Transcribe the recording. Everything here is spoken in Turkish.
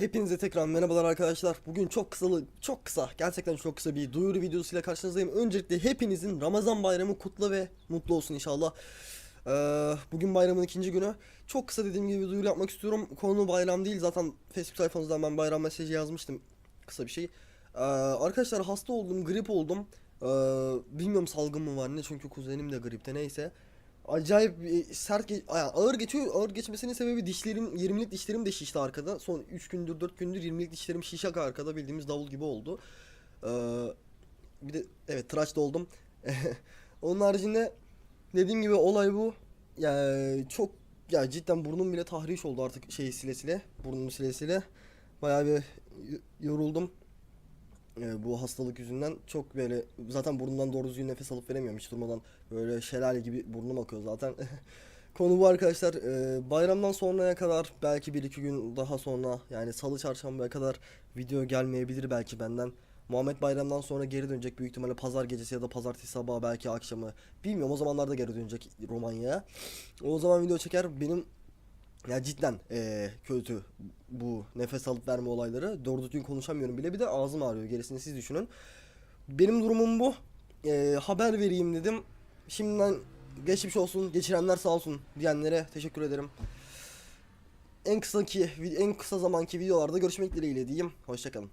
Hepinize tekrar merhabalar arkadaşlar. Bugün çok kısalı, çok kısa, gerçekten çok kısa bir duyuru videosuyla karşınızdayım. Öncelikle hepinizin Ramazan bayramı kutlu ve mutlu olsun inşallah. Ee, bugün bayramın ikinci günü. Çok kısa dediğim gibi duyuru yapmak istiyorum. Konu bayram değil. Zaten Facebook sayfanızdan ben bayram mesajı yazmıştım. Kısa bir şey. Ee, arkadaşlar hasta oldum, grip oldum. Ee, bilmiyorum salgın mı var ne çünkü kuzenim de gripte neyse. Acayip bir sert ge- yani ağır geçiyor. Ağır geçmesinin sebebi dişlerim 20'lik dişlerim de şişti arkada. Son 3 gündür 4 gündür 20'lik dişlerim şişak arkada bildiğimiz davul gibi oldu. Ee, bir de evet tıraş da oldum. Onun haricinde dediğim gibi olay bu. Yani çok ya cidden burnum bile tahriş oldu artık şey sile sile. Burnumu sile sile. Bayağı bir yoruldum. Ee, bu hastalık yüzünden çok böyle zaten burnumdan doğru düzgün nefes alıp veremiyorum hiç durmadan böyle şelale gibi burnum akıyor zaten. Konu bu arkadaşlar. Ee, bayramdan sonraya kadar belki bir iki gün daha sonra yani salı çarşambaya kadar video gelmeyebilir belki benden. Muhammed Bayram'dan sonra geri dönecek büyük ihtimalle pazar gecesi ya da pazartesi sabahı belki akşamı. Bilmiyorum o zamanlarda geri dönecek Romanya'ya. O zaman video çeker benim ya cidden eee, kötü bu nefes alıp verme olayları. Doğru düzgün konuşamıyorum bile bir de ağzım ağrıyor gerisini siz düşünün. Benim durumum bu. Eee, haber vereyim dedim. Şimdiden geçmiş olsun, geçirenler sağ olsun diyenlere teşekkür ederim. En kısaki en kısa zamanki videolarda görüşmek dileğiyle diyeyim. Hoşçakalın.